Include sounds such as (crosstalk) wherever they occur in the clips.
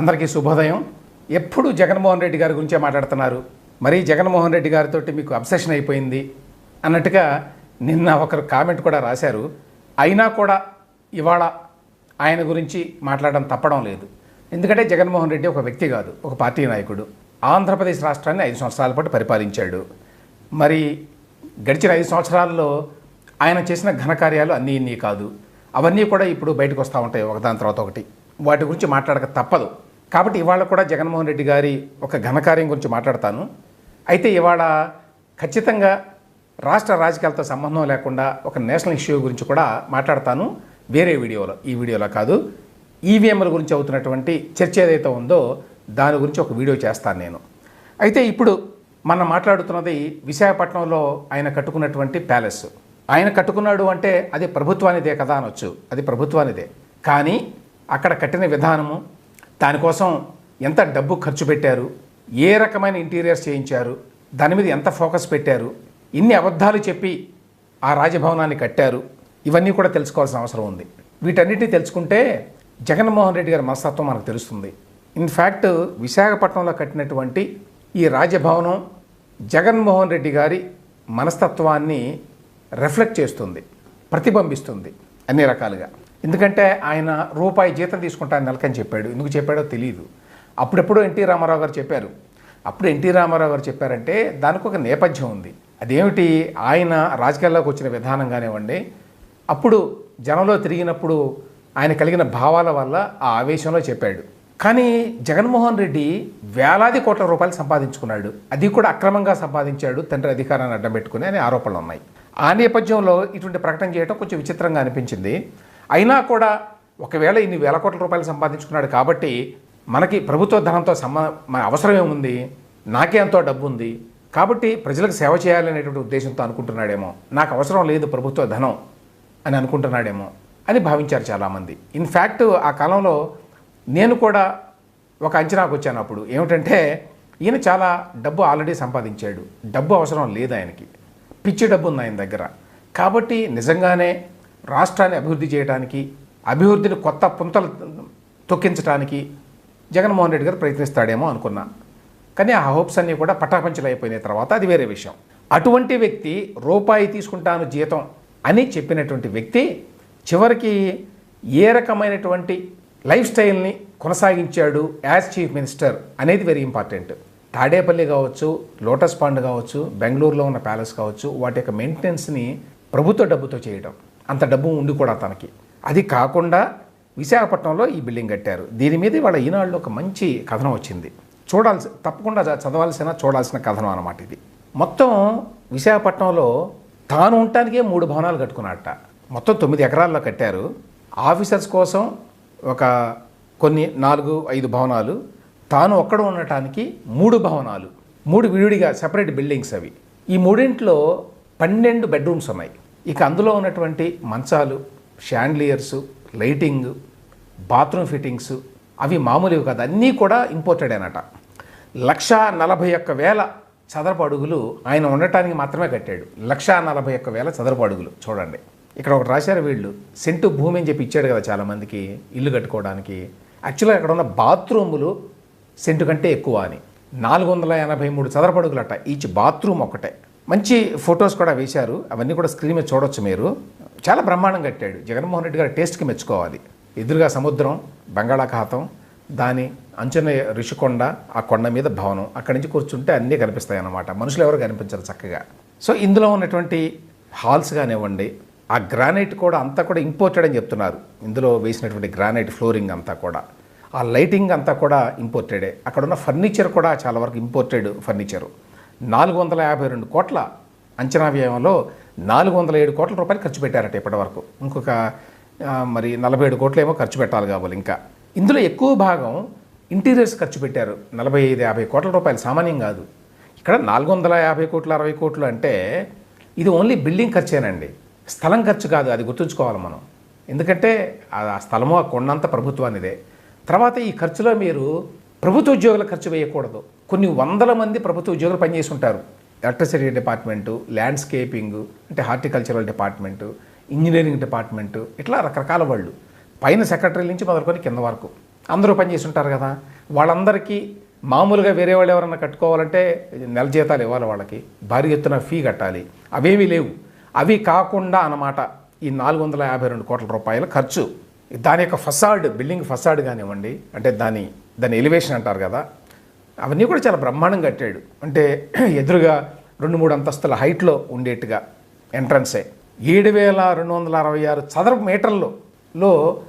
అందరికీ శుభోదయం. ఎప్పుడు జగన్మోహన్ రెడ్డి గారి గురించే మాట్లాడుతున్నారు. మరి జగన్మోహన్ రెడ్డి గారితో మీకు అబ్సెషన్ అయిపోయింది అన్నట్టుగా నిన్న ఒకరు కామెంట్ కూడా రాశారు. అయినా కూడా ఇవాళ ఆయన గురించి మాట్లాడడం తప్పడం లేదు. ఎందుకంటే జగన్మోహన్ రెడ్డి ఒక వ్యక్తి కాదు ఒక పార్టీ నాయకుడు. ఆంధ్రప్రదేశ్ రాష్ట్రాన్ని ఐదు సంవత్సరాల పాటు పరిపాలించాడు. మరి గడిచిన ఐదు సంవత్సరాల్లో ఆయన చేసిన ఘనకార్యాలు అన్నీ ఇన్ని కాదు. అవన్నీ కూడా ఇప్పుడు బయటకు వస్తూ ఉంటాయి ఒకదాని తర్వాత ఒకటి. వాటి గురించి మాట్లాడక తప్పదు. కాబట్టి ఇవాళ కూడా జగన్మోహన్ రెడ్డి గారి ఒక ఘనకార్యం గురించి మాట్లాడతాను. అయితే ఇవాళ ఖచ్చితంగా రాష్ట్ర రాజకీయాలతో సంబంధం లేకుండా ఒక నేషనల్ ఇష్యూ గురించి కూడా మాట్లాడతాను. వేరే వీడియోలో ఈ వీడియోలో కాదు. ఈవీఎంల గురించి అవుతున్నటువంటి చర్చ ఏదైతే ఉందో దాని గురించి ఒక వీడియో చేస్తాను నేను. అయితే ఇప్పుడు మనం మాట్లాడుతున్నది విశాఖపట్నంలో ఆయన కట్టుకున్నటువంటి ప్యాలెస్. ఆయన కట్టుకున్నాడు అంటే అది ప్రభుత్వానిదే కదా అనొచ్చు. అది ప్రభుత్వానిదే. కానీ అక్కడ కట్టిన విధానము దానికోసం ఎంత డబ్బు ఖర్చు పెట్టారు ఏ రకమైన ఇంటీరియర్స్ చేయించారు దాని మీద ఎంత ఫోకస్ పెట్టారు ఇన్ని అబద్ధాలు చెప్పి ఆ రాజభవనాన్ని కట్టారు ఇవన్నీ కూడా తెలుసుకోవాల్సిన అవసరం ఉంది. వీటన్నిటిని తెలుసుకుంటే జగన్మోహన్ రెడ్డి గారి మనస్తత్వం మనకు తెలుస్తుంది. ఇన్ఫ్యాక్ట్ విశాఖపట్నంలో కట్టినటువంటి ఈ రాజభవనం జగన్మోహన్ రెడ్డి గారి మనస్తత్వాన్ని రిఫ్లెక్ట్ చేస్తుంది ప్రతిబింబిస్తుంది అన్ని రకాలుగా. ఎందుకంటే ఆయన రూపాయి జీతం తీసుకుంటాను నెలకని చెప్పాడు. ఎందుకు చెప్పాడో తెలియదు అప్పుడెప్పుడు ఎన్టీ రామారావు గారు చెప్పారు. అప్పుడు ఎన్టీ రామారావు గారు చెప్పారంటే దానికి ఒక నేపథ్యం ఉంది. అదేమిటి? ఆయన రాజకీయాల్లోకి వచ్చిన విధానం కానివ్వండి. అప్పుడు జనంలో తిరిగినప్పుడు ఆయన కలిగిన భావాల వల్ల ఆ ఆవేశంలో చెప్పాడు. కానీ జగన్మోహన్ రెడ్డి వేలాది కోట్ల రూపాయలు సంపాదించుకున్నాడు. అది కూడా అక్రమంగా సంపాదించాడు తండ్రి అధికారాన్ని అడ్డం పెట్టుకుని అనే ఆరోపణలు ఉన్నాయి. ఆ నేపథ్యంలో ఇటువంటి ప్రకటన చేయడం కొంచెం విచిత్రంగా అనిపించింది. అయినా కూడా ఒకవేళ ఇన్ని వేల కోట్ల రూపాయలు సంపాదించుకున్నాడు కాబట్టి మనకి ప్రభుత్వ ధనంతో సంబ అవసరం ఏముంది? నాకే ఎంతో డబ్బు ఉంది కాబట్టి ప్రజలకు సేవ చేయాలనేటువంటి ఉద్దేశంతో అనుకుంటున్నాడేమో. నాకు అవసరం లేదు ప్రభుత్వ ధనం అని అనుకుంటున్నాడేమో అని భావించారు చాలామంది. ఇన్ఫ్యాక్ట్ ఆ కాలంలో నేను కూడా ఒక అంచనాకు వచ్చాను అప్పుడు. ఏమిటంటే ఈయన చాలా డబ్బు ఆల్రెడీ సంపాదించాడు. డబ్బు అవసరం లేదు ఆయనకి. పిచ్చి డబ్బు ఉంది ఆయన దగ్గర. కాబట్టి నిజంగానే రాష్ట్రాన్ని అభివృద్ధి చేయడానికి అభివృద్ధిని కొత్త పుంతలు తొక్కించడానికి జగన్మోహన్ రెడ్డి గారు ప్రయత్నిస్తాడేమో అనుకున్నా. కానీ ఆ హోప్స్ అన్నీ కూడా పటాపంచలు అయిపోయిన తర్వాత. అది వేరే విషయం. అటువంటి వ్యక్తి రూపాయి తీసుకుంటాను జీతం అని చెప్పినటువంటి వ్యక్తి చివరికి ఏ రకమైనటువంటి లైఫ్ స్టైల్ని కొనసాగించాడు యాజ్ చీఫ్ మినిస్టర్ అనేది వెరీ ఇంపార్టెంట్. తాడేపల్లి కావచ్చు లోటస్ పాండ్ కావచ్చు బెంగళూరులో ఉన్న ప్యాలెస్ కావచ్చు వాటి యొక్క మెయింటెనెన్స్ని ప్రభుత్వ డబ్బుతో చేయడం. అంత డబ్బు ఉండి కూడా తనకి. అది కాకుండా విశాఖపట్నంలో ఈ బిల్డింగ్ కట్టారు. దీని మీద వాళ్ళ ఈనాడులో ఒక మంచి కథనం వచ్చింది. చూడాల్సి తప్పకుండా చ- చదవాల్సిన చూడాల్సిన కథనం అన్నమాట ఇది. మొత్తం విశాఖపట్నంలో తాను ఉండటానికే మూడు భవనాలు కట్టుకున్నట్ట మొత్తం తొమ్మిది ఎకరాల్లో కట్టారు. ఆఫీసర్స్ కోసం ఒక కొన్ని నాలుగు ఐదు భవనాలు. తాను ఒక్కడ ఉండటానికి మూడు భవనాలు. మూడు విడివిడిగా సెపరేట్ బిల్డింగ్స్ అవి. ఈ మూడింట్లో పన్నెండు బెడ్రూమ్స్ ఉన్నాయి. ఇక అందులో ఉన్నటువంటి మంచాలు షాండ్లియర్స్ లైటింగ్ బాత్రూమ్ ఫిట్టింగ్స్ అవి మామూలువి కాదు. అన్నీ కూడా ఇంపోర్టెడ్ అనట లక్షా నలభై ఒక్క వేల చదరపు అడుగులు ఆయన ఉండటానికి మాత్రమే కట్టాడు. లక్షా నలభై ఒక్క వేల చదరపు అడుగులు. చూడండి. ఇక్కడ ఒకటి రాశారు వీళ్ళు. సెంటు భూమి అని చెప్పి ఇచ్చాడు కదా చాలామందికి ఇల్లు కట్టుకోవడానికి. యాక్చువల్గా అక్కడ ఉన్న బాత్రూములు సెంటు కంటే ఎక్కువ అని. నాలుగు వందల ఎనభై మూడు చదరపు అడుగులట. ఈచ్ బాత్రూమ్ ఒకటే. మంచి ఫొటోస్ కూడా వేశారు. అవన్నీ కూడా స్క్రీన్ మీద చూడొచ్చు మీరు. చాలా బ్రహ్మాండం కట్టాడు. జగన్మోహన్ రెడ్డి గారి టేస్ట్కి మెచ్చుకోవాలి. ఎదురుగా సముద్రం బంగాళాఖాతం దాని అంచున ఋషికొండ ఆ కొండ మీద భవనం. అక్కడి నుంచి కూర్చుంటే అన్నీ కనిపిస్తాయి అన్నమాట మనుషులు ఎవరు కనిపించరు చక్కగా. సో ఇందులో ఉన్నటువంటి హాల్స్ కానివ్వండి ఆ గ్రానైట్ కూడా అంతా కూడా ఇంపోర్టెడ్ అని చెప్తున్నారు. ఇందులో వేసినటువంటి గ్రానైట్ ఫ్లోరింగ్ అంతా కూడా. ఆ లైటింగ్ అంతా కూడా ఇంపోర్టెడే. అక్కడ ఉన్న ఫర్నిచర్ కూడా చాలా వరకు ఇంపోర్టెడ్ ఫర్నిచరు. నాలుగు వందల యాభై రెండు కోట్ల అంచనా వ్యయంలో నాలుగు వందల ఏడు కోట్ల రూపాయలు ఖర్చు పెట్టారట ఇప్పటి వరకు ఇంకొక మరి నలభై ఏడు కోట్లు ఏమో ఖర్చు పెట్టాలి కాబోలు ఇంకా. ఇందులో ఎక్కువ భాగం ఇంటీరియర్స్ ఖర్చు పెట్టారు. నలభై ఐదు యాభై కోట్ల రూపాయలు సామాన్యం కాదు. ఇక్కడ నాలుగు వందల యాభై కోట్లు అరవై కోట్లు అంటే ఇది ఓన్లీ బిల్డింగ్ ఖర్చేనండి. స్థలం ఖర్చు కాదు అది గుర్తుంచుకోవాలి మనం. ఎందుకంటే ఆ ఆ స్థలము ఆ కొండంత ప్రభుత్వానిదే. తర్వాత ఈ ఖర్చులో మీరు ప్రభుత్వ ఉద్యోగుల ఖర్చు వేయకూడదు. కొన్ని వందల మంది ప్రభుత్వ ఉద్యోగులు పనిచేసి ఉంటారు ఎలక్ట్రిసిటీ డిపార్ట్మెంటు ల్యాండ్స్కేపింగ్ అంటే హార్టికల్చరల్ డిపార్ట్మెంటు ఇంజనీరింగ్ డిపార్ట్మెంటు ఇట్లా రకరకాల వాళ్ళు. పైన సెక్రటరీ నుంచి మొదలుకొని కింద వరకు. అందరూ పనిచేసి ఉంటారు కదా. వాళ్ళందరికీ మామూలుగా వేరే వాళ్ళు ఎవరన్నా కట్టుకోవాలంటే నెల జీతాలు ఇవ్వాలి వాళ్ళకి. భారీ ఎత్తున ఫీ కట్టాలి. అవేమీ లేవు. అవి కాకుండా అన్నమాట ఈ నాలుగు వందల యాభై రెండు కోట్ల రూపాయల ఖర్చు. దాని యొక్క ఫసాడ్ బిల్డింగ్ ఫసాడ్ కానివ్వండి అంటే దాని దాని ఎలివేషన్ అంటారు కదా అవన్నీ కూడా చాలా బ్రహ్మాండం కట్టాడు. అంటే (clears throat) ఎదురుగా రెండు మూడు అంతస్తుల హైట్లో ఉండేట్టుగా ఎంట్రన్సే. ఏడు వేల రెండు వందల అరవై ఆరు చదరపు మీటర్లలో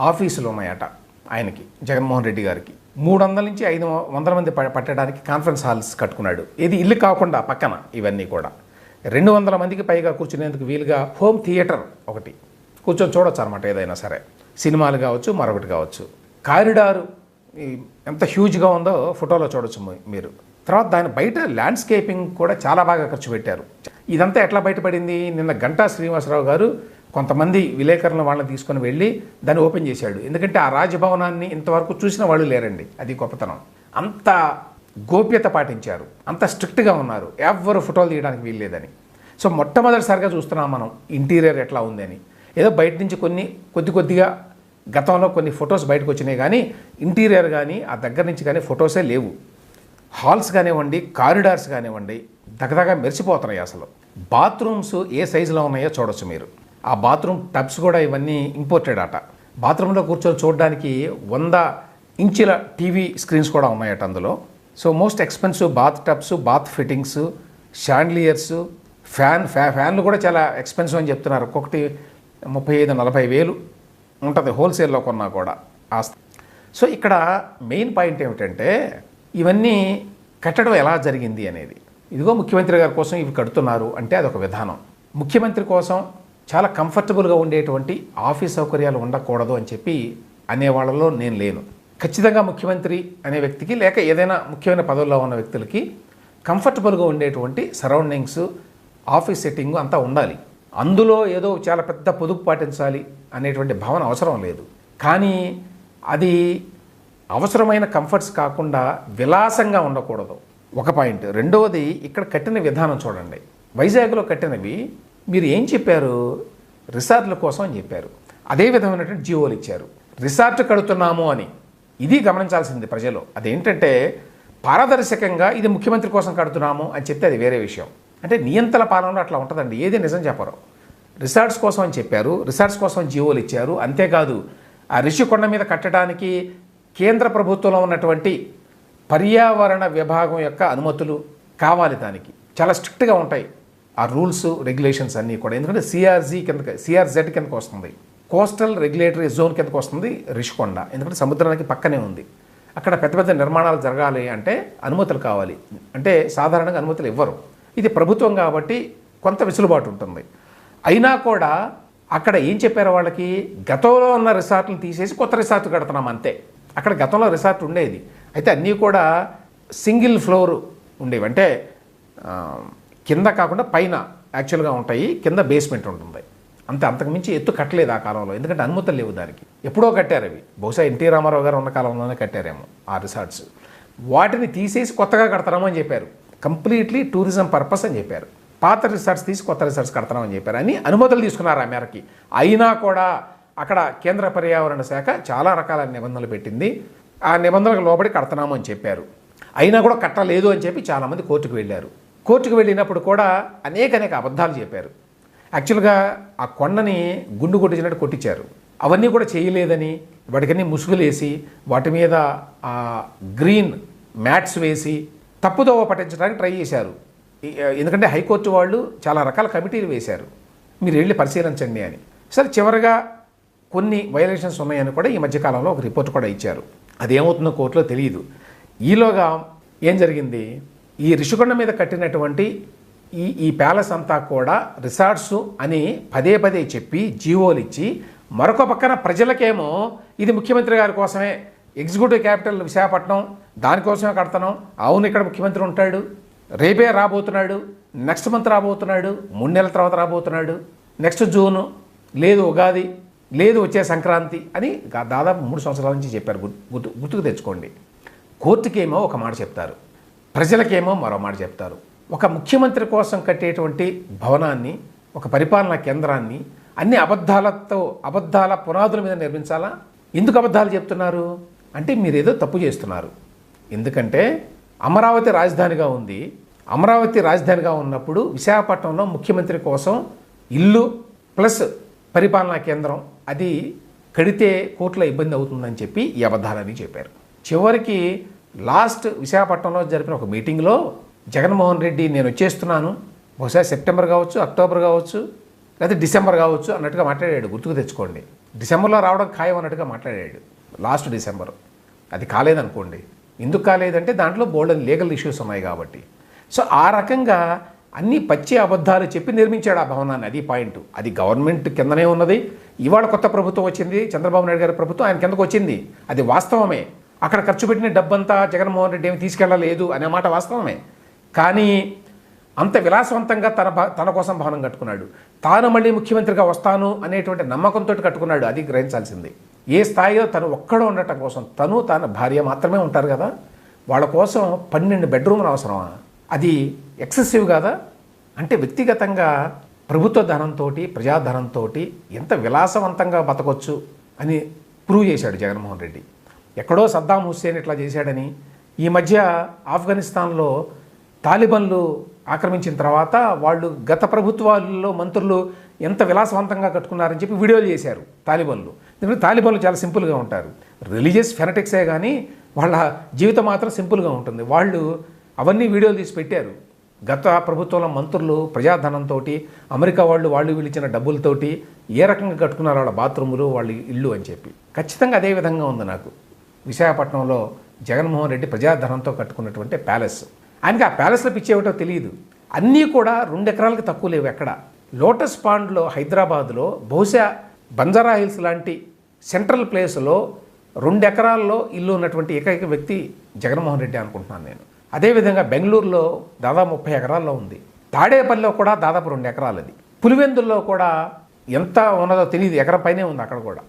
ఆఫీసులు ఉన్నాయట ఆయనకి జగన్మోహన్ రెడ్డి గారికి. మూడు వందల నుంచి ఐదు వందల మంది ప- పట్టడానికి కాన్ఫరెన్స్ హాల్స్ కట్టుకున్నాడు. ఇది ఇల్లు కాకుండా పక్కన ఇవన్నీ కూడా. రెండు వందల మందికి పైగా కూర్చునేందుకు వీలుగా హోమ్ థియేటర్ ఒకటి. కూర్చొని చూడొచ్చు అనమాట ఏదైనా సరే. సినిమాలు కావచ్చు మరొకటి కావచ్చు. కారిడారు ఎంత హ్యూజ్గా ఉందో ఫోటోలో చూడొచ్చు మీరు. తర్వాత దాని బయట ల్యాండ్స్కేపింగ్ కూడా చాలా బాగా ఖర్చు పెట్టారు. ఇదంతా ఎట్లా బయటపడింది? నిన్న గంటా శ్రీనివాసరావు గారు కొంతమంది విలేకరులను వాళ్ళని తీసుకొని వెళ్ళి దాన్ని ఓపెన్ చేశాడు. ఎందుకంటే ఆ రాజభవనాన్ని ఇంతవరకు చూసిన వాళ్ళు లేరండి. అది గొప్పతనం. అంత గోప్యత పాటించారు. అంత స్ట్రిక్ట్గా ఉన్నారు. ఎవరు ఫోటోలు తీయడానికి వీల్లేదని. సో మొట్టమొదటిసారిగా చూస్తున్నాం మనం ఇంటీరియర్ ఎట్లా ఉందని. ఏదో బయట నుంచి కొన్ని కొద్ది కొద్దిగా గతంలో కొన్ని ఫొటోస్ బయటకు వచ్చినాయి కానీ ఇంటీరియర్ కానీ ఆ దగ్గర నుంచి కానీ ఫొటోసే లేవు. హాల్స్ కానివ్వండి కారిడార్స్ కానివ్వండి దగదగా మెరిసిపోతున్నాయి అసలు. బాత్రూమ్స్ ఏ సైజులో ఉన్నాయో చూడొచ్చు మీరు. ఆ బాత్రూమ్ టబ్స్ కూడా ఇవన్నీ ఇంపోర్టెడ్ అట. బాత్రూంలో కూర్చొని చూడడానికి వంద ఇంచుల టీవీ స్క్రీన్స్ కూడా ఉన్నాయట అందులో. So most expensive bath tubs bath fittings chandeliers fan ఫ్యా ఫ్యాన్లు కూడా చాలా ఎక్స్పెన్సివ్ అని చెప్తున్నారు. ఒక్కొక్కటి ముప్పై ఐదు నలభై వేలు. ఉంటుంది హోల్సేల్లో కొన్నా కూడా ఆస్తి సో ఇక్కడ మెయిన్ పాయింట్ ఏమిటంటే ఇవన్నీ కట్టడం ఎలా జరిగింది అనేది. ఇదిగో ముఖ్యమంత్రి గారి కోసం ఇవి కడుతున్నారు అంటే అదొక విధానం. ముఖ్యమంత్రి కోసం చాలా కంఫర్టబుల్గా ఉండేటువంటి ఆఫీస్ సౌకర్యాలు ఉండకూడదు అని చెప్పి అనేవాళ్ళలో నేను లేను. ఖచ్చితంగా ముఖ్యమంత్రి అనే వ్యక్తికి లేక ఏదైనా ముఖ్యమైన పదవుల్లో ఉన్న వ్యక్తులకి కంఫర్టబుల్గా ఉండేటువంటి సరౌండింగ్స్ ఆఫీస్ సెట్టింగ్ అంతా ఉండాలి. అందులో ఏదో చాలా పెద్ద పొదుపు పాటించాలి అనేటువంటి భావన అవసరం లేదు. కానీ అది అవసరమైన కంఫర్ట్స్ కాకుండా విలాసంగా ఉండకూడదు. ఒక పాయింట్. రెండవది ఇక్కడ కట్టిన విధానం చూడండి. వైజాగ్లో కట్టినవి మీరు ఏం చెప్పారు? రిసార్ట్ల కోసం అని చెప్పారు. అదే విధమైనటువంటి జీవోలు ఇచ్చారు. రిసార్ట్ కడుతున్నాము అని. ఇది గమనించాల్సింది ప్రజలు. అదేంటంటే పారదర్శకంగా ఇది ముఖ్యమంత్రి కోసం కడుతున్నాము అని చెప్తే అది వేరే విషయం. అంటే నియంత్రణ పాలనలో అట్లా ఉంటుందండి. ఏది నిజం చెప్పరు. రిసార్ట్స్ కోసం అని చెప్పారు. రిసార్ట్స్ కోసం జీవోలు ఇచ్చారు. అంతేకాదు ఆ రిషికొండ మీద కట్టడానికి కేంద్ర ప్రభుత్వంలో ఉన్నటువంటి పర్యావరణ విభాగం యొక్క అనుమతులు కావాలి దానికి. చాలా స్ట్రిక్ట్గా ఉంటాయి ఆ రూల్స్ రెగ్యులేషన్స్ అన్నీ కూడా. ఎందుకంటే సిఆర్జీ కింద సిఆర్జెడ్ కిందకు వస్తుంది. కోస్టల్ రెగ్యులేటరీ జోన్ కిందకు వస్తుంది రిషికొండ ఎందుకంటే సముద్రానికి పక్కనే ఉంది. అక్కడ పెద్ద పెద్ద నిర్మాణాలు జరగాలి అంటే అనుమతులు కావాలి. అంటే సాధారణంగా అనుమతులు ఇవ్వరు. ఇది ప్రభుత్వం కాబట్టి కొంత వెసులుబాటు ఉంటుంది. అయినా కూడా అక్కడ ఏం చెప్పారు వాళ్ళకి? గతంలో ఉన్న రిసార్ట్లు తీసేసి కొత్త రిసార్ట్ కడుతున్నాం అంతే. అక్కడ గతంలో రిసార్ట్ ఉండేది. అయితే అన్నీ కూడా సింగిల్ ఫ్లోర్ ఉండేవి. అంటే కింద కాకుండా పైన యాక్చువల్గా ఉంటాయి. కింద బేస్మెంట్ ఉంటుంది. అంతే అంతకుమించి ఎత్తు కట్టలేదు ఆ కాలంలో. ఎందుకంటే అనుమతులు లేవు దానికి. ఎప్పుడో కట్టారు అవి. బహుశా ఎన్టీ రామారావు గారు ఉన్న కాలంలోనే కట్టారేమో ఆ రిసార్ట్స్. వాటిని తీసేసి కొత్తగా కడతాము అని చెప్పారు. కంప్లీట్లీ టూరిజం పర్పస్ అని చెప్పారు. పాత రిసార్ట్స్ తీసి కొత్త రిసార్ట్స్ కడతామని చెప్పారు. అని అనుమతులు తీసుకున్నారు ఆ మేరకి. అయినా కూడా అక్కడ కేంద్ర పర్యావరణ శాఖ చాలా రకాల నిబంధనలు పెట్టింది. ఆ నిబంధనలకు లోబడి కడతాము అని చెప్పారు. అయినా కూడా కట్టలేదు అని చెప్పి చాలామంది కోర్టుకు వెళ్ళారు. కోర్టుకు వెళ్ళినప్పుడు కూడా అనేక అనేక అబద్ధాలు చెప్పారు. యాక్చువల్గా ఆ కొండని గుండు కొట్టించినట్టు కొట్టించారు. అవన్నీ కూడా చేయలేదని వాటికన్నీ ముసుగులేసి వాటి మీద ఆ గ్రీన్ మ్యాట్స్ వేసి తప్పుదోవ పట్టించడానికి ట్రై చేశారు. ఎందుకంటే హైకోర్టు వాళ్ళు చాలా రకాల కమిటీలు వేశారు. మీరు వెళ్ళి పరిశీలించండి అని. సరే చివరిగా కొన్ని వైలేషన్స్ ఉన్నాయని కూడా ఈ మధ్యకాలంలో ఒక రిపోర్ట్ కూడా ఇచ్చారు. అదేమవుతుందో కోర్టులో తెలియదు. ఈలోగా ఏం జరిగింది? ఈ రిషికొండ మీద కట్టినటువంటి ఈ ఈ ప్యాలెస్ అంతా కూడా రిసార్ట్స్ అని పదే పదే చెప్పి జీవోలు ఇచ్చి మరొక పక్కన ప్రజలకేమో ఇది ముఖ్యమంత్రి గారి కోసమే ఎగ్జిక్యూటివ్ క్యాపిటల్ విశాఖపట్నం దానికోసమే కడతాను. అవును ఇక్కడ ముఖ్యమంత్రి ఉంటాడు. రేపే రాబోతున్నాడు. నెక్స్ట్ మంత్ రాబోతున్నాడు. మూడు నెలల తర్వాత రాబోతున్నాడు. Next June. లేదు ఉగాది. లేదు వచ్చే సంక్రాంతి అని దాదాపు మూడు సంవత్సరాల నుంచి చెప్పారు. గుర్తు గుర్తు- గుర్తుకు తెచ్చుకోండి. కోర్టుకేమో ఒక మాట చెప్తారు. ప్రజలకేమో మరో మాట చెప్తారు. ఒక ముఖ్యమంత్రి కోసం కట్టేటువంటి భవనాన్ని ఒక పరిపాలనా కేంద్రాన్ని అన్ని అబద్ధాలతో అబద్ధాల పునాదుల మీద నిర్మించాలా? ఎందుకు అబద్ధాలు చెప్తున్నారు? అంటే మీరు ఏదో తప్పు చేస్తున్నారు. ఎందుకంటే అమరావతి రాజధానిగా ఉంది. అమరావతి రాజధానిగా ఉన్నప్పుడు విశాఖపట్నంలో ముఖ్యమంత్రి కోసం ఇల్లు ప్లస్ పరిపాలనా కేంద్రం అది కడితే కోట్ల ఇబ్బంది అవుతుందని చెప్పి ఈ అబద్ధాలని చెప్పారు. చివరికి లాస్ట్ విశాఖపట్నంలో జరిపిన ఒక మీటింగ్లో జగన్మోహన్ రెడ్డి నేను వచ్చేస్తున్నాను. బహుశా సెప్టెంబర్ కావచ్చు అక్టోబర్ కావచ్చు లేదా డిసెంబర్ కావచ్చు అన్నట్టుగా మాట్లాడాడు. గుర్తుకు తెచ్చుకోండి. డిసెంబర్లో రావడం ఖాయం అన్నట్టుగా మాట్లాడాడు లాస్ట్ డిసెంబర్. అది కాలేదనుకోండి. ఎందుకు కాలేదంటే దాంట్లో బోల్డెన్ లీగల్ ఇష్యూస్ ఉన్నాయి కాబట్టి. సో ఆ రకంగా అన్ని పచ్చి అబద్ధాలు చెప్పి నిర్మించాడు ఆ భవనాన్ని. అది పాయింట్. అది గవర్నమెంట్ కిందనే ఉన్నది. ఇవాళ కొత్త ప్రభుత్వం వచ్చింది. చంద్రబాబు నాయుడు గారి ప్రభుత్వం ఆయన కిందకు వచ్చింది. అది వాస్తవమే. అక్కడ ఖర్చు పెట్టిన డబ్బంతా జగన్మోహన్ రెడ్డి ఏమి తీసుకెళ్ళలేదు అనే మాట వాస్తవమే. కానీ అంత విలాసవంతంగా తన భ- తన కోసం భవనం కట్టుకున్నాడు. తాను మళ్ళీ ముఖ్యమంత్రిగా వస్తాను అనేటువంటి నమ్మకంతో కట్టుకున్నాడు. అది గ్రహించాల్సింది. ఏ స్థాయిలో తను ఒక్కడ ఉండటం కోసం తను తన భార్య మాత్రమే ఉంటారు కదా? వాళ్ళ కోసం పన్నెండు బెడ్రూమ్లు అవసరమా? అది ఎక్సెసివ్ కాదా? అంటే వ్యక్తిగతంగా ప్రభుత్వ ధనంతో ప్రజాధనంతో ఎంత విలాసవంతంగా బతకొచ్చు అని ప్రూవ్ చేశాడు జగన్మోహన్ రెడ్డి. ఎక్కడో సద్దాం హుస్సేన్ ఇట్లా చేశాడని ఈ మధ్య ఆఫ్ఘనిస్తాన్లో తాలిబన్లు ఆక్రమించిన తర్వాత వాళ్ళు గత ప్రభుత్వాల్లో మంత్రులు ఎంత విలాసవంతంగా కట్టుకున్నారని చెప్పి వీడియోలు చేశారు తాలిబన్లు. ఎందుకంటే తాలిబన్లు చాలా సింపుల్గా ఉంటారు. రిలీజియస్ ఫెనటిక్సే కానీ వాళ్ళ జీవితం మాత్రం సింపుల్గా ఉంటుంది. వాళ్ళు అవన్నీ వీడియోలు తీసి పెట్టారు. గత ప్రభుత్వంలో మంత్రులు ప్రజాధనంతో అమెరికా వాళ్ళు వాళ్ళు వీళ్ళిచ్చిన డబ్బులతోటి ఏ రకంగా కట్టుకున్నారు వాళ్ళ బాత్రూములు వాళ్ళ ఇల్లు అని చెప్పి. ఖచ్చితంగా అదే విధంగా ఉంది నాకు. విశాఖపట్నంలో జగన్మోహన్ రెడ్డి ప్రజాధనంతో కట్టుకున్నటువంటి ప్యాలెస్. ఆయనకి ఆ ప్యాలెస్లో పిచ్చేవిటో తెలియదు అన్నీ కూడా రెండు ఎకరాలకి తక్కువ లేవు ఎక్కడ. లోటస్ పాండ్లో హైదరాబాద్లో బహుశా బంజారా హిల్స్ లాంటి సెంట్రల్ ప్లేస్లో రెండు ఎకరాల్లో ఇల్లు ఉన్నటువంటి ఏకైక వ్యక్తి జగన్మోహన్ రెడ్డి అనుకుంటున్నాను నేను. అదేవిధంగా బెంగళూరులో దాదాపు ముప్పై ఎకరాల్లో ఉంది. తాడేపల్లిలో కూడా దాదాపు రెండు ఎకరాలది పులివెందుల్లో కూడా ఎంత ఉన్నదో తెలియదు ఎకరం పైనే ఉంది అక్కడ కూడా.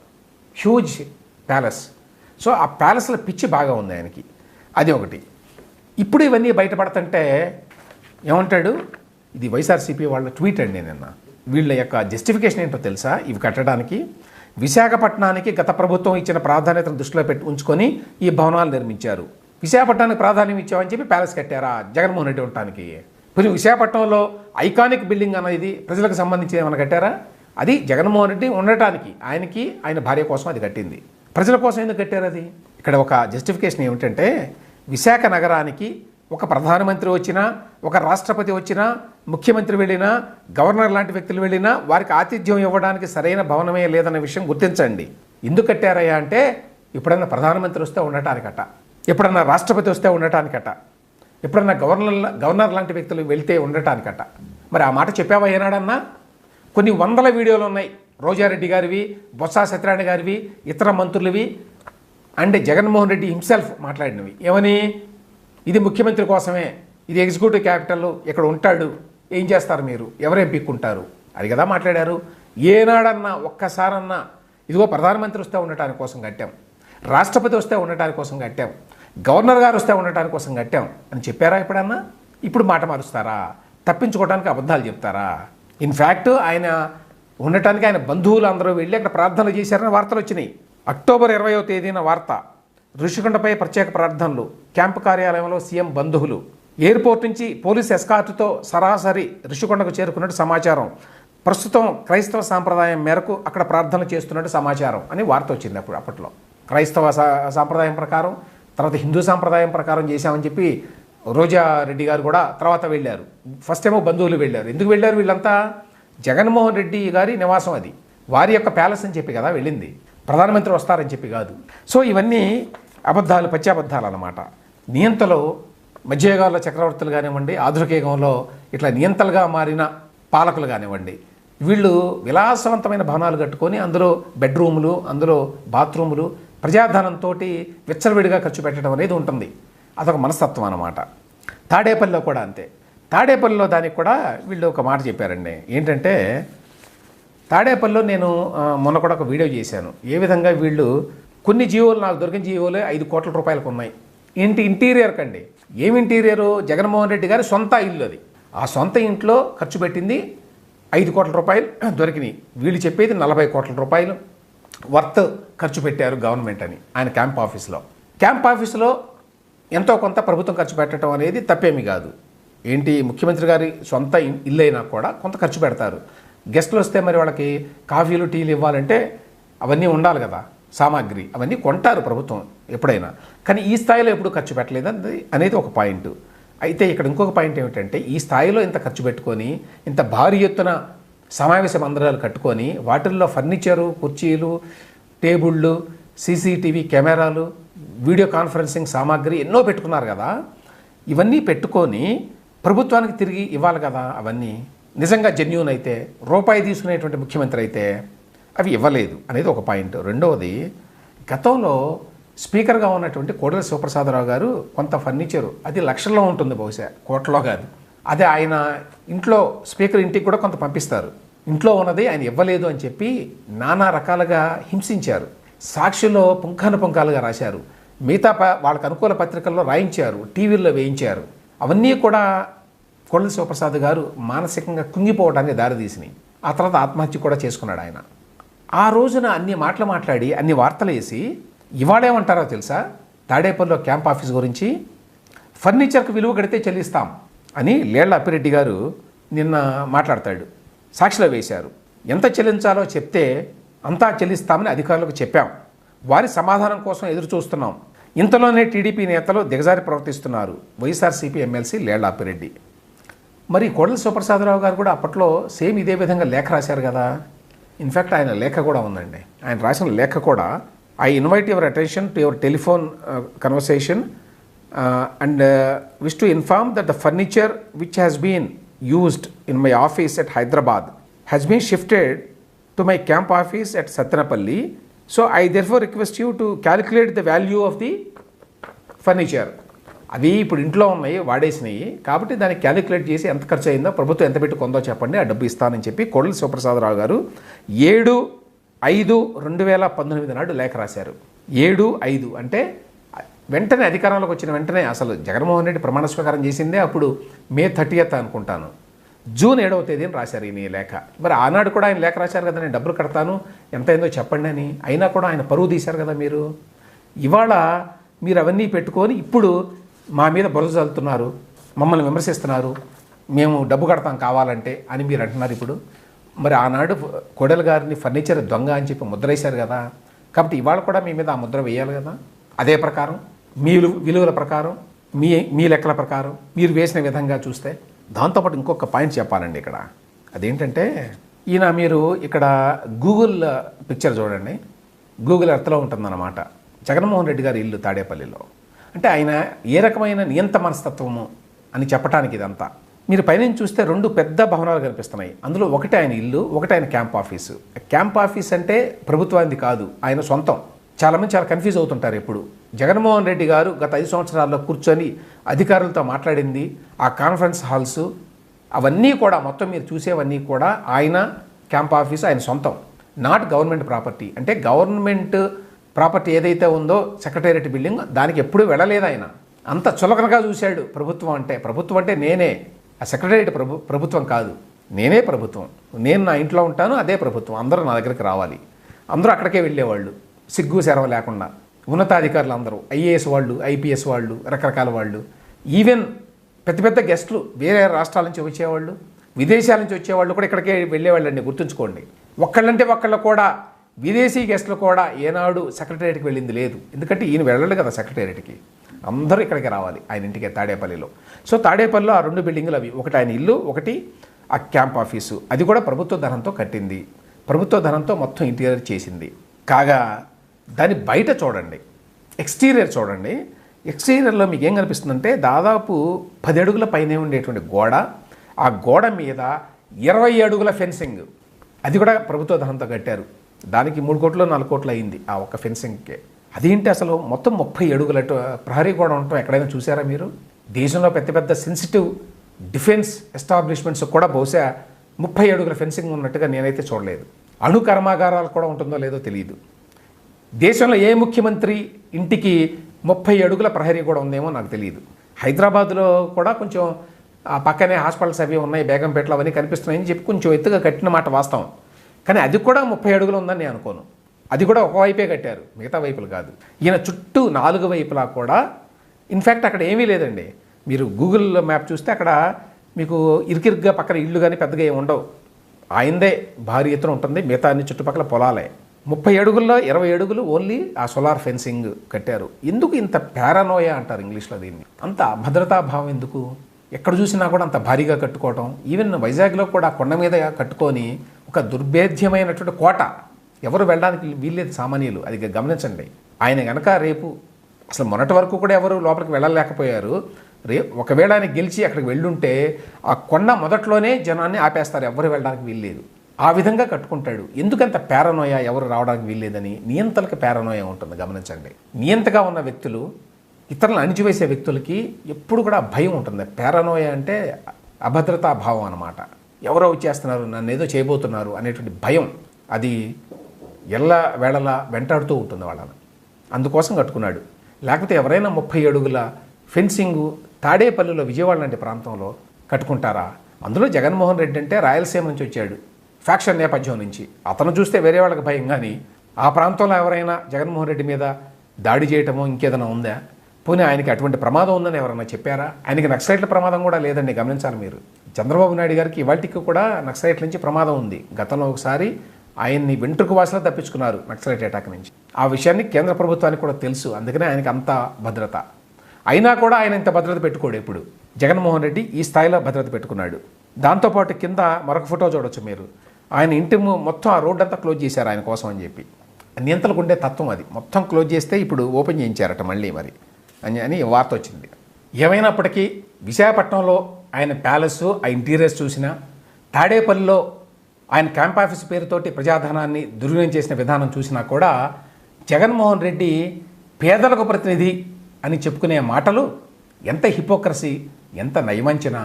Huge palace. సో ఆ ప్యాలెస్లో పిచ్చి బాగా ఉంది ఆయనకి. అది ఒకటి. ఇప్పుడు ఇవన్నీ బయటపడుతుంటే ఏమంటాడు? ఇది వైఎస్ఆర్సీపీ వాళ్ళ ట్వీట్ అండి నిన్న. వీళ్ళ యొక్క జస్టిఫికేషన్ ఏంటో తెలుసా? ఇవి కట్టడానికి విశాఖపట్నానికి గత ప్రభుత్వం ఇచ్చిన ప్రాధాన్యతను దృష్టిలో పెట్టి ఉంచుకొని ఈ భవనాలు నిర్మించారు. విశాఖపట్నానికి ప్రాధాన్యం ఇచ్చామని చెప్పి ప్యాలెస్ కట్టారా? జగన్మోహన్ రెడ్డి ఉండటానికి. కొంచెం విశాఖపట్నంలో ఐకానిక్ బిల్డింగ్ అనేది ప్రజలకు సంబంధించి ఏమైనా కట్టారా? అది జగన్మోహన్ రెడ్డి ఉండటానికి ఆయనకి ఆయన భార్య కోసం అది కట్టింది. ప్రజల కోసం ఎందుకు కట్టారు అది? ఇక్కడ ఒక జస్టిఫికేషన్ ఏమిటంటే విశాఖ నగరానికి ఒక ప్రధానమంత్రి వచ్చినా ఒక రాష్ట్రపతి వచ్చినా ముఖ్యమంత్రి వెళ్ళినా గవర్నర్ లాంటి వ్యక్తులు వెళ్ళినా వారికి ఆతిథ్యం ఇవ్వడానికి సరైన భవనమే లేదన్న విషయం గుర్తించండి. ఎందుకు కట్టారయ్యా అంటే ఎప్పుడన్నా ప్రధానమంత్రి వస్తే ఉండటానికట ఎప్పుడన్నా రాష్ట్రపతి వస్తే ఉండటానికట ఎప్పుడన్నా గవర్నర్ గవర్నర్ లాంటి వ్యక్తులు వెళ్తే ఉండటానికట. మరి ఆ మాట చెప్పావా ఏనాడన్నా? కొన్ని వందల వీడియోలు ఉన్నాయి. రోజారెడ్డి గారివి బొత్స సత్యనారాయణ గారివి ఇతర మంత్రులవి అండ్ జగన్మోహన్ రెడ్డి హిమ్సెల్ఫ్ మాట్లాడినవి. ఏమని? ఇది ముఖ్యమంత్రి కోసమే. ఇది ఎగ్జిక్యూటివ్ క్యాపిటల్ ఇక్కడ ఉంటాడు ఏం చేస్తారు మీరు? ఎవరు ఎంపిక్కుంటారు? అది కదా మాట్లాడారు. ఏనాడన్నా ఒక్కసారన్నా ఇదిగో ప్రధానమంత్రి వస్తే ఉండటానికి కోసం కట్టాం. రాష్ట్రపతి వస్తే ఉండటానికి కోసం కట్టాం. గవర్నర్ గారు వస్తే ఉండటానికి కోసం కట్టాం. అని చెప్పారా ఎప్పుడన్నా? ఇప్పుడు మాట మారుస్తారా? తప్పించుకోవడానికి అబద్ధాలు చెప్తారా? ఇన్ఫ్యాక్ట్ ఆయన ఉండటానికి ఆయన బంధువులు అందరూ వెళ్ళి అక్కడ ప్రార్థనలు చేశారని వార్తలు వచ్చినాయి. అక్టోబర్ ఇరవయో తేదీన వార్త. ఋషికొండపై ప్రత్యేక ప్రార్థనలు క్యాంపు కార్యాలయంలో సీఎం బంధువులు. ఎయిర్పోర్ట్ నుంచి పోలీస్ ఎస్కార్టుతో సరాసరి ఋషికొండకు చేరుకున్నట్టు సమాచారం. ప్రస్తుతం క్రైస్తవ సాంప్రదాయం మేరకు అక్కడ ప్రార్థనలు చేస్తున్నట్టు సమాచారం అని వార్త వచ్చింది అప్పుడు అప్పట్లో. క్రైస్తవ సా- సాంప్రదాయం ప్రకారం తర్వాత హిందూ సాంప్రదాయం ప్రకారం చేశామని చెప్పి రోజా రెడ్డి గారు కూడా తర్వాత వెళ్ళారు. ఫస్ట్ ఏమో బంధువులు వెళ్ళారు. ఎందుకు వెళ్ళారు? వీళ్ళంతా జగన్మోహన్ రెడ్డి గారి నివాసం అది. వారి యొక్క ప్యాలెస్ అని చెప్పి కదా వెళ్ళింది. ప్రధానమంత్రి వస్తారని చెప్పి కాదు. సో ఇవన్నీ అబద్ధాలు పచ్చి అన్నమాట. నియంతలో మధ్యయుగాల్లో చక్రవర్తులు కానివ్వండి ఆధునిక యుగంలో ఇట్లా నియంతలుగా మారిన పాలకులు కానివ్వండి వీళ్ళు విలాసవంతమైన భవనాలు కట్టుకొని అందులో బెడ్రూములు అందులో బాత్రూములు ప్రజాధనంతో విచ్చలవిడిగా ఖర్చు పెట్టడం అనేది ఉంటుంది. అదొక మనస్తత్వం అన్నమాట. తాడేపల్లిలో కూడా అంతే. తాడేపల్లిలో దానికి కూడా వీళ్ళు ఒక మాట చెప్పారండి. ఏంటంటే తాడేపల్లిలో నేను మొన్న కూడా ఒక వీడియో చేశాను. ఏ విధంగా వీళ్ళు కొన్ని జీవోలు నాకు దొరికిన జీవోలే ఐదు కోట్ల రూపాయలకు ఉన్నాయి. ఇంటి ఇంటీరియర్ కండి? ఏమి ఇంటీరియరు? జగన్మోహన్ రెడ్డి గారి సొంత ఇల్లు అది. ఆ సొంత ఇంట్లో ఖర్చు పెట్టింది ఐదు కోట్ల రూపాయలు దొరికినాయి. వీళ్ళు చెప్పేది నలభై కోట్ల రూపాయలు వర్త్ ఖర్చు పెట్టారు గవర్నమెంట్ అని ఆయన క్యాంప్ ఆఫీస్లో. క్యాంప్ ఆఫీస్లో ఎంతో కొంత ప్రభుత్వం ఖర్చు పెట్టడం అనేది తప్పేమీ కాదు. ఏంటి ముఖ్యమంత్రి గారి సొంత ఇన్- ఇల్లు అయినా కూడా కొంత ఖర్చు పెడతారు. గెస్ట్లు వస్తే మరి వాళ్ళకి కాఫీలు టీలు ఇవ్వాలంటే అవన్నీ ఉండాలి కదా సామాగ్రి. అవన్నీ కొంటారు ప్రభుత్వం ఎప్పుడైనా. కానీ ఈ స్థాయిలో ఎప్పుడు ఖర్చు పెట్టలేదు అనేది- అనేది ఒక పాయింట్. అయితే ఇక్కడ ఇంకొక పాయింట్ ఏమిటంటే ఈ స్థాయిలో ఇంత ఖర్చు పెట్టుకొని ఇంత భారీ ఎత్తున సమావేశ మందిరాలు కట్టుకొని వాటిల్లో ఫర్నిచరు కుర్చీలు టేబుళ్ళు సీసీటీవీ కెమెరాలు వీడియో కాన్ఫరెన్సింగ్ సామాగ్రి ఎన్నో పెట్టుకున్నారు కదా. ఇవన్నీ పెట్టుకొని ప్రభుత్వానికి తిరిగి ఇవ్వాలి కదా అవన్నీ. నిజంగా జెన్యూన్ అయితే రూపాయి తీసుకునేటువంటి ముఖ్యమంత్రి అయితే అవి ఇవ్వలేదు అనేది ఒక పాయింట్. రెండవది గతంలో స్పీకర్గా ఉన్నటువంటి కోడల శివప్రసాదరావు గారు కొంత ఫర్నిచరు అది లక్షల్లో ఉంటుంది బహుశా కోట్లో కాదు. అదే ఆయన ఇంట్లో స్పీకర్ ఇంటికి కూడా కొంత పంపిస్తారు. ఇంట్లో ఉన్నది ఆయన ఇవ్వలేదు అని చెప్పి నానా రకాలుగా హింసించారు. సాక్షిలో పుంఖాను పుంఖాలుగా రాశారు. మిగతా ప- వాళ్ళకు అనుకూల పత్రికల్లో రాయించారు టీవీల్లో వేయించారు. అవన్నీ కూడా కొల్లు శివప్రసాద్ గారు మానసికంగా కుంగిపోవడానికి దారితీసినాయి ఆ తర్వాత ఆత్మహత్య కూడా చేసుకున్నాడు ఆయన. ఆ రోజున అన్ని మాటలు మాట్లాడి అన్ని వార్తలు వేసి ఇవాళేమంటారో తెలుసా? తాడేపల్లిలో క్యాంప్ ఆఫీస్ గురించి ఫర్నిచర్కి విలువ కడితే చెల్లిస్తాం అని లేళ్ళ అప్పిరెడ్డి గారు నిన్న మాట్లాడతాడు. సాక్షిలో వేశారు. ఎంత చెల్లించాలో చెప్తే అంతా చెల్లిస్తామని అధికారులకు చెప్పాం. వారి సమాధానం కోసం ఎదురు చూస్తున్నాం. ఇంతలోనే టీడీపీ నేతలు దిగజారి ప్రవర్తిస్తున్నారు వైఎస్ఆర్సీపీ ఎమ్మెల్సీ లేళ్ళ అప్పిరెడ్డి. మరి కోడల సుప్రసాదరావు గారు కూడా అప్పట్లో సేమ్ ఇదే విధంగా లేఖ రాశారు కదా. ఇన్ఫ్యాక్ట్ ఆయన లేఖ కూడా ఉందండి. ఆయన రాసిన లేఖ కూడా I invite your attention to your telephone conversation and wish to inform that the furniture which has been used in my office at Hyderabad has been shifted to my camp office at Sattenapalli so I there request you to calculate the value of the furniture అవి ఇప్పుడు ఇంట్లో ఉన్నాయి వాడేసినాయి. కాబట్టి దాన్ని calculate చేసి ఎంత ఖర్చు అయిందో ప్రభుత్వం ఎంత పెట్టి కొందో చెప్పండి ఆ డబ్బు ఇస్తానని చెప్పి కోడలి శివప్రసాదరావు గారు ఏడు ఐదు రెండు వేల పంతొమ్మిది నాడు లేఖ రాశారు. ఏడు ఐదు అంటే వెంటనే అధికారంలోకి వచ్చిన వెంటనే అసలు జగన్మోహన్ రెడ్డి ప్రమాణ స్వీకారం చేసిందే అప్పుడు మే థర్టీయత్ అనుకుంటాను. జూన్ ఏడవ తేదీని రాశారు ఈయన ఈ లేఖ. మరి ఆనాడు కూడా ఆయన లేఖ రాశారు కదా నేను డబ్బులు కడతాను ఎంత అయిందో చెప్పండి అని. అయినా కూడా ఆయన పరువు తీశారు కదా మీరు. ఇవాళ మీరు అవన్నీ పెట్టుకొని ఇప్పుడు మా మీద బురద చల్లుతున్నారు మమ్మల్ని విమర్శిస్తున్నారు మేము డబ్బు కడతాం కావాలంటే అని మీరు అంటున్నారు ఇప్పుడు. మరి ఆనాడు కోడెల గారిని ఫర్నిచర్ దొంగ అని చెప్పి ముద్ర వేశారు కదా కాబట్టి ఇవాళ కూడా మీ మీద ఆ ముద్ర వేయాలి కదా? అదే ప్రకారం మీ విలువల ప్రకారం మీ మీ లెక్కల ప్రకారం మీరు వేసిన విధంగా చూస్తే దాంతోపాటు ఇంకొక పాయింట్ చెప్పాలండి ఇక్కడ. అదేంటంటే ఈయన మీరు ఇక్కడ గూగుల్ పిక్చర్ చూడండి. గూగుల్ ఎర్త్లో ఉంటుందన్నమాట. జగన్మోహన్ రెడ్డి గారి ఇల్లు తాడేపల్లిలో. అంటే ఆయన ఏ రకమైన నియంత మనస్తత్వము అని చెప్పడానికి ఇదంతా. మీరు పైనుంచి చూస్తే రెండు పెద్ద భవనాలు కనిపిస్తున్నాయి. అందులో ఒకటి ఆయన ఇల్లు ఒకటి ఆయన క్యాంప్ ఆఫీసు. క్యాంప్ ఆఫీస్ అంటే ప్రభుత్వానికి కాదు ఆయన సొంతం. చాలామంది చాలా కన్ఫ్యూజ్ అవుతుంటారు ఎప్పుడు. జగన్మోహన్ రెడ్డి గారు గత ఐదు సంవత్సరాల్లో కూర్చొని అధికారులతో మాట్లాడింది. ఆ కాన్ఫరెన్స్ హాల్స్ అవన్నీ కూడా మొత్తం మీరు చూసేవన్నీ కూడా ఆయన క్యాంప్ ఆఫీస్ ఆయన సొంతం. Not government property. అంటే గవర్నమెంట్ ప్రాపర్టీ ఏదైతే ఉందో సెక్రటేరియట్ బిల్డింగ్ దానికి ఎప్పుడూ వెళ్ళలేదు ఆయన. అంత చులకనగా చూశాడు ప్రభుత్వం అంటే. ప్రభుత్వం అంటే నేనే. ఆ సెక్రటేరియట్ ప్రభు ప్రభుత్వం కాదు. నేనే ప్రభుత్వం. నేను నా ఇంట్లో ఉంటాను అదే ప్రభుత్వం. అందరూ నా దగ్గరికి రావాలి. అందరూ అక్కడికే వెళ్ళేవాళ్ళు. సిగ్గు సెరవ లేకుండా. ఉన్నతాధికారులు అందరూ ఐఏఎస్ వాళ్ళు ఐపీఎస్ వాళ్ళు రకరకాల వాళ్ళు. ఈవెన్ పెద్ద పెద్ద గెస్టులు వేరే రాష్ట్రాల నుంచి వచ్చేవాళ్ళు విదేశాల నుంచి వచ్చేవాళ్ళు కూడా ఇక్కడికే వెళ్ళేవాళ్ళండి గుర్తుంచుకోండి. ఒక్కళ్ళంటే ఒక్కళ్ళు కూడా విదేశీ గెస్టులు కూడా ఏనాడు సెక్రటేరియట్కి వెళ్ళింది లేదు. ఎందుకంటే ఈయన వెళ్ళడు కదా సెక్రటేరియట్కి. అందరూ ఇక్కడికి రావాలి. ఆయన ఇంటికి తాడేపల్లిలో. సో తాడేపల్లిలో ఆ రెండు బిల్డింగులు అవి. ఒకటి ఆయన ఇల్లు ఒకటి ఆ క్యాంప్ ఆఫీసు. అది కూడా ప్రభుత్వ ధనంతో కట్టింది. ప్రభుత్వ ధనంతో మొత్తం ఇంటీరియర్ చేసింది. కాగా దాని బయట చూడండి. ఎక్స్టీరియర్ చూడండి. ఎక్స్టీరియర్లో మీకు ఏం కనిపిస్తుందంటే దాదాపు పది అడుగుల పైనే ఉండేటువంటి గోడ. ఆ గోడ మీద ఇరవై అడుగుల ఫెన్సింగ్. అది కూడా ప్రభుత్వ ధనంతో కట్టారు. దానికి మూడు కోట్లు నాలుగు కోట్లు అయింది ఆ ఒక్క ఫెన్సింగ్కే. అదేంటి అసలు? మొత్తం ముప్పై అడుగుల ప్రహరీ గోడ ఉండటం ఎక్కడైనా చూసారా మీరు? దేశంలో పెద్ద పెద్ద సెన్సిటివ్ డిఫెన్స్ ఎస్టాబ్లిష్మెంట్స్ కూడా బహుశా ముప్పై అడుగుల ఫెన్సింగ్ ఉన్నట్టుగా నేనైతే చూడలేదు. అణు కర్మాగారాలు కూడా ఉంటుందో లేదో తెలియదు దేశంలో ఏ ముఖ్యమంత్రి ఇంటికి ముప్పై అడుగుల ప్రహరీ కూడా ఉందేమో నాకు తెలియదు హైదరాబాద్లో కూడా కొంచెం ఆ పక్కనే హాస్పిటల్స్ అవి ఉన్నాయి బేగంపేటలో అవన్నీ కనిపిస్తున్నాయని చెప్పి కొంచెం ఎత్తుగా కట్టిన మాట వాస్తవం. కానీ అది కూడా ముప్పై అడుగులు ఉందని నేను అనుకోను. అది కూడా ఒకవైపే కట్టారు. మిగతా వైపులు కాదు. ఈయన చుట్టూ నాలుగు వైపులా కూడా ఇన్ఫ్యాక్ట్ అక్కడ ఏమీ లేదండి. మీరు గూగుల్ మ్యాప్ చూస్తే అక్కడ మీకు ఇరికిరిగ్గా పక్కన ఇళ్ళు కానీ పెద్దగా ఏమి ఉండవు. ఆయనదే భారీ ఎత్తున ఉంటుంది. మిగతా అన్ని చుట్టుపక్కల పొలాలే. ముప్పై అడుగుల్లో ఇరవై అడుగులు ఓన్లీ ఆ సోలార్ ఫెన్సింగ్ కట్టారు. ఎందుకు ఇంత పారానోయ అంటారు ఇంగ్లీష్లో దీన్ని? అంత భద్రతా భావం ఎందుకు? ఎక్కడ చూసినా కూడా అంత భారీగా కట్టుకోవటం. ఈవెన్ వైజాగ్లో కూడా కొండ మీద కట్టుకొని ఒక దుర్భేద్యమైనటువంటి కోట. ఎవరు వెళ్ళడానికి వీల్లేదు సామాన్యులు అది గమనించండి. ఆయన గనక రేపు అసలు మొన్నటి వరకు కూడా ఎవరు లోపలికి వెళ్ళలేకపోయారు. రే ఒకవేళ ఆయన గెలిచి అక్కడికి వెళ్ళుంటే ఆ కొండ మొదట్లోనే జనాన్ని ఆపేస్తారు ఎవరు వెళ్ళడానికి వీల్లేదు. ఆ విధంగా కట్టుకుంటాడు. ఎందుకంత పేరనోయ ఎవరు రావడానికి వీల్లేదని? నియంతలకు పేరనోయ ఉంటుంది గమనించండి. నియంతగా ఉన్న వ్యక్తులు ఇతరులను అణిచివేసే వ్యక్తులకి ఎప్పుడు కూడా భయం ఉంటుంది. పేరనోయ అంటే అభద్రతా భావం అన్నమాట. ఎవరో వచ్చేస్తున్నారు నన్ను ఏదో చేయబోతున్నారు అనేటువంటి భయం అది ఎల్ల వేళలా వెంటాడుతూ ఉంటుంది వాళ్ళని. అందుకోసం కట్టుకున్నాడు. లేకపోతే ఎవరైనా ముప్పై అడుగుల ఫెన్సింగ్ తాడేపల్లిలో విజయవాడ లాంటి ప్రాంతంలో కట్టుకుంటారా? అందులో జగన్మోహన్ రెడ్డి అంటే రాయలసీమ నుంచి వచ్చాడు. ఫ్యాక్షన్ నేపథ్యం నుంచి. అతను చూస్తే వేరే వాళ్ళకి భయం కానీ ఆ ప్రాంతంలో ఎవరైనా జగన్మోహన్ రెడ్డి మీద దాడి చేయటమో ఇంకేదైనా ఉందా? పోనీ ఆయనకి అటువంటి ప్రమాదం ఉందని ఎవరైనా చెప్పారా? ఆయనకి నక్సలైట్ల ప్రమాదం కూడా లేదండి గమనించాలి మీరు. చంద్రబాబు నాయుడు గారికి ఇవాటికి కూడా నక్సలైట్ల నుంచి ప్రమాదం ఉంది. గతంలో ఒకసారి ఆయన్ని వెంట్రుకు వాసులో తప్పించుకున్నారు నక్సలైట్ అటాక్ నుంచి. ఆ విషయాన్ని కేంద్ర ప్రభుత్వానికి కూడా తెలుసు అందుకనే ఆయనకి అంత భద్రత. అయినా కూడా ఆయన ఇంత భద్రత పెట్టుకోడు ఇప్పుడు జగన్మోహన్ రెడ్డి ఈ స్థాయిలో భద్రత పెట్టుకున్నాడు. దాంతోపాటు కింద మరొక ఫోటో చూడొచ్చు మీరు. ఆయన ఇంటి మొత్తం ఆ రోడ్ అంతా క్లోజ్ చేశారు ఆయన కోసం అని చెప్పి. నియంత్రణకు ఉండే తత్వం అది. మొత్తం క్లోజ్ చేస్తే ఇప్పుడు ఓపెన్ చేయించారట మళ్ళీ మరి. అని అని వార్త వచ్చింది ఏమైనప్పటికీ విశాఖపట్నంలో ఆయన ప్యాలెస్ ఆ ఇంటీరియర్స్ చూసినా తాడేపల్లిలో ఆయన క్యాంప్ ఆఫీస్ పేరుతోటి ప్రజాధనాన్ని దుర్వినియోగం చేసిన విధానం చూసినా కూడా జగన్మోహన్ రెడ్డి పేదలకు ప్రతినిధి అని చెప్పుకునే మాటలు ఎంత హిపోక్రసీ ఎంత నయవంచన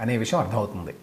అనే విషయం అర్థమవుతుంది.